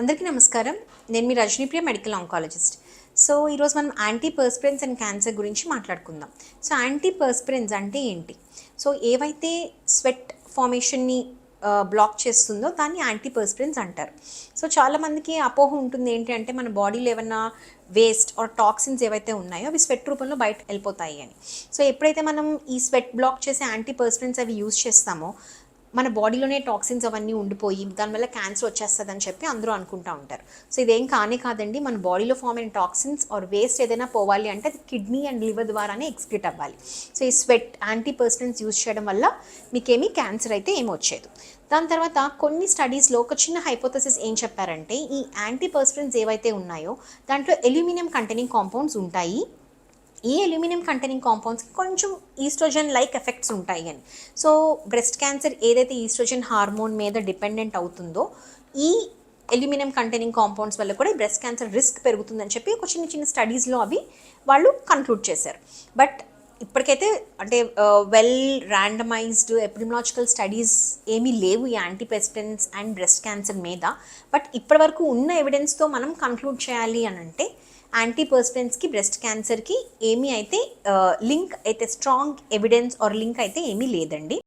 అందరికీ నమస్కారం. నేను మీ రజనీప్రియ మెడికల్ ఆంకాలజిస్ట్ సో ఈరోజు మనం యాంటీ పర్స్పిరెన్స్ అండ్ క్యాన్సర్ గురించి మాట్లాడుకుందాం. సో యాంటీ పర్స్పిరెన్స్ అంటే ఏంటి? సో ఏవైతే స్వెట్ ఫార్మేషన్ని బ్లాక్ చేస్తుందో దాన్ని యాంటీ పర్స్పిరెన్స్ అంటారు. సో చాలామందికి అపోహ ఉంటుంది ఏంటి అంటే మన బాడీలో ఏమన్నా వేస్ట్ ఆర్ టాక్సిన్స్ ఏవైతే ఉన్నాయో అవి స్వెట్ రూపంలో బయట వెళ్ళిపోతాయి అని. సో ఎప్పుడైతే మనం ఈ స్వెట్ బ్లాక్ చేసే యాంటీ పర్స్పిరెన్స్ అవి యూజ్ చేస్తామో మన బాడీలోనే టాక్సిన్స్ అవన్నీ ఉండిపోయి దానివల్ల క్యాన్సర్ వచ్చేస్తుంది అని చెప్పి అందరూ అనుకుంటా ఉంటారు. సో ఇదేం కానే కాదండి. మన బాడీలో ఫామ్ అయిన టాక్సిన్స్ ఆర్ వేస్ట్ ఏదైనా పోవాలి అంటే అది కిడ్నీ అండ్ లివర్ ద్వారానే ఎక్స్క్రీట్ అవ్వాలి. సో ఈ స్వెట్ యాంటీ పర్సనెన్స్ యూజ్ చేయడం వల్ల మీకేమీ క్యాన్సర్ అయితే ఏమి వచ్చేది. దాని తర్వాత కొన్ని స్టడీస్లో ఒక చిన్న హైపోథసిస్ ఏం చెప్పారంటే ఈ యాంటీ పర్సనెన్స్ ఏవైతే ఉన్నాయో దాంట్లో ఎల్యూమినియం కంటైనింగ్ కాంపౌండ్స్ ఉంటాయి. ఈ అల్యూమినియం కంటైనింగ్ కాంపౌండ్స్కి కొంచెం ఈస్ట్రోజన్ లైక్ ఎఫెక్ట్స్ ఉంటాయి అని. సో బ్రెస్ట్ క్యాన్సర్ ఏదైతే ఈస్ట్రోజన్ హార్మోన్ మీద డిపెండెంట్ అవుతుందో ఈ అల్యూమినియం కంటైనింగ్ కాంపౌండ్స్ వల్ల కూడా బ్రెస్ట్ క్యాన్సర్ రిస్క్ పెరుగుతుందని చెప్పి ఒక చిన్న చిన్న స్టడీస్లో అవి వాళ్ళు కన్క్లూడ్ చేశారు. బట్ ఇప్పటికైతే అంటే వెల్ ర్యాండమైజ్డ్ ఎపిడమిలాజికల్ స్టడీస్ ఏమీ లేవు ఈ యాంటీపెస్టెన్స్ అండ్ బ్రెస్ట్ క్యాన్సర్ మీద. బట్ ఇప్పటివరకు ఉన్న ఎవిడెన్స్తో మనం కన్క్లూడ్ చేయాలి అని అంటే యాంటీపర్స్పెన్స్కి బ్రెస్ట్ క్యాన్సర్కి ఏమీ అయితే uh, లింక్ అయితే స్ట్రాంగ్ ఎవిడెన్స్ ఆర్ లింక్ అయితే ఏమీ లేదండి.